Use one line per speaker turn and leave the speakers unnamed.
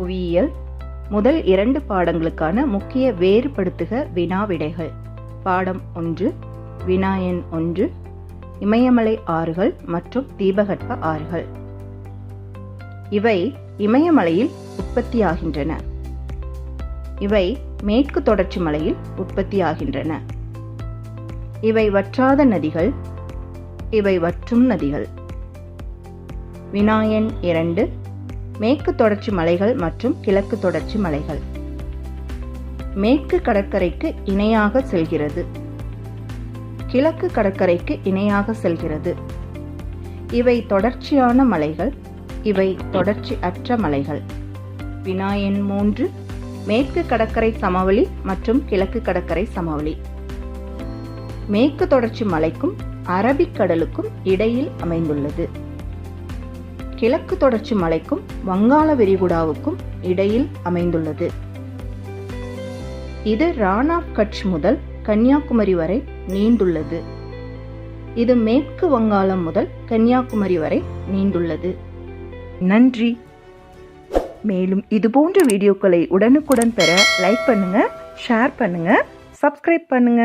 புவியியல் முதல் இரண்டு பாடங்களுக்கான முக்கிய வேறுபடுத்துக வினா விடைகள் பாடம் ஒன்று வினா எண் ஒன்று இமயமலை ஆறுகள் மற்றும் தீபகற்ப ஆறுகள். இவை இமயமலையில் உற்பத்தியாகின்றன. இவை மேற்கு தொடர்ச்சி மலையில் உற்பத்தியாகின்றன. இவை வற்றாத நதிகள் இவை வற்றும் நதிகள். வினாயன் இரண்டு மேற்கு தொடர்ச்சி மலைகள் மற்றும் கிழக்கு தொடர்ச்சி மலைகள். மேற்கு கடற்கரைக்கு இணையாக செல்கிறது. கிழக்கு கடற்கரைக்கு இணையாக செல்கிறது. இவை தொடர்ச்சியான மலைகள். இவை தொடர்ச்சி அற்ற மலைகள். வினாயன் மூன்று மேற்கு கடற்கரை சமவெளி மற்றும் கிழக்கு கடற்கரை சமவெளி. மேற்கு தொடர்ச்சி மலைக்கும் அரபிக்கடலுக்கும் இடையில் அமைந்துள்ளது. கிழக்கு தொடர்ச்சி மலைக்கும் வங்காள விரிகுடாவுக்கும் இடையில் அமைந்துள்ளது. இது ராணா கட்ச் முதல் கன்னியாகுமரி வரை நீண்டுள்ளது. இது மேற்கு வங்காளம் முதல் கன்னியாகுமரி வரை நீண்டுள்ளது. நன்றி. மேலும் இதுபோன்ற வீடியோக்களை உடனுக்குடன் பெற லைக் பண்ணுங்க ஷேர் பண்ணுங்க சப்ஸ்கிரைப் பண்ணுங்க.